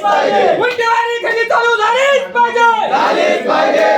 झालीच पाहिजे. गुंटेवारी कधी पाहिजे.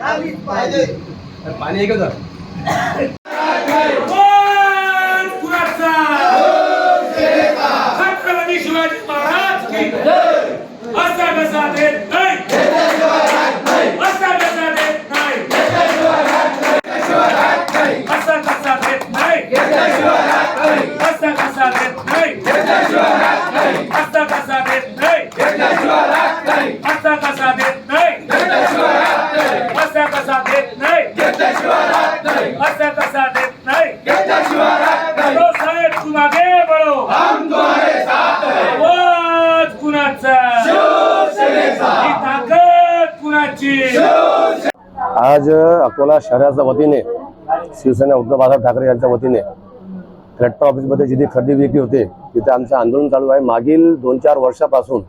पाहिजे. पाणी छत्रपती शिवाजी महाराज की असा कसा देत नाही. असा कसा देत नाही. असा कसा देत नाही. असा कसा देत नाही. कसा देत नाही? असा कसा देत नाही? तो साहेब तुम आगे बढ़ो आवाज कुणाचा? ही ताकद कुणाची? आज अकोला शहराच्या वतीने शिवसेना उद्धव बाळासाहेब ठाकरे यांच्या वतीने कलेक्टर ऑफिसमध्ये जिथे खरेदी विक्री होते तिथे आमचं आंदोलन चालू आहे. मागील दोन चार वर्षापासून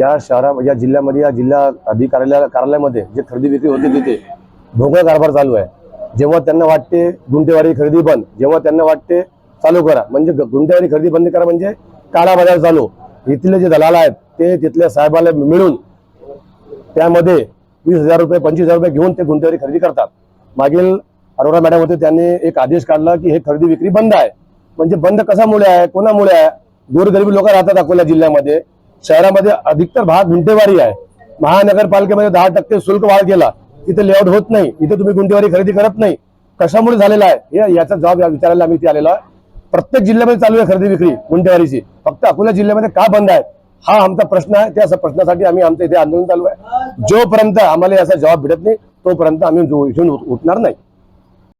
या शहरा या जिल्ह्यामध्ये या जिल्हा अधिकार्यालय कार्यालयामध्ये जे खरेदी विक्री होते तिथे ढोंगळ कारभार चालू आहे. जेव्हा त्यांना वाटते गुंठेवारी खरेदी बंद जेव्हा त्यांना वाटते चालू करा. म्हणजे ग- गुंठेवारी खरेदी बंद करा म्हणजे काळा बाजार चालू. इथले जे दलाल आहेत ते तिथल्या साहेबाला मिळून त्यामध्ये वीस हजार रुपये पंचवीस हजार रुपये घेऊन ते गुंठेवारी खरेदी करतात. मागील अरोरा मॅडम होते त्यांनी एक आदेश काढला की हे खरेदी विक्री बंद आहे. म्हणजे बंद कशामुळे आहे कोणामुळे आहे? गोरगरीब लोक राहतात अकोला जिल्ह्यामध्ये. शहरामध्ये अधिकतर भाग गुंटेवारी आहे. महानगरपालिकेमध्ये दहा टक्के शुल्क वाढ केला. इथे लेआउट होत नाही. इथे तुम्ही गुंटेवारी खरेदी करत नाही. कशामुळे झालेला आहे? याचा जबाब या विचारायला आम्ही इथे आलेलो आहे. प्रत्येक जिल्ह्यामध्ये चालू आहे खरेदी विक्री गुंटेवारीची फक्त अकोला जिल्ह्यामध्ये का बंद आहे? हा आमचा प्रश्न आहे. त्या प्रश्नासाठी आम्ही आमचं इथे आंदोलन चालू आहे. जोपर्यंत आम्हाला याचा जबाब भेटत नाही तोपर्यंत आम्ही इथून उठ- उठणार नाही.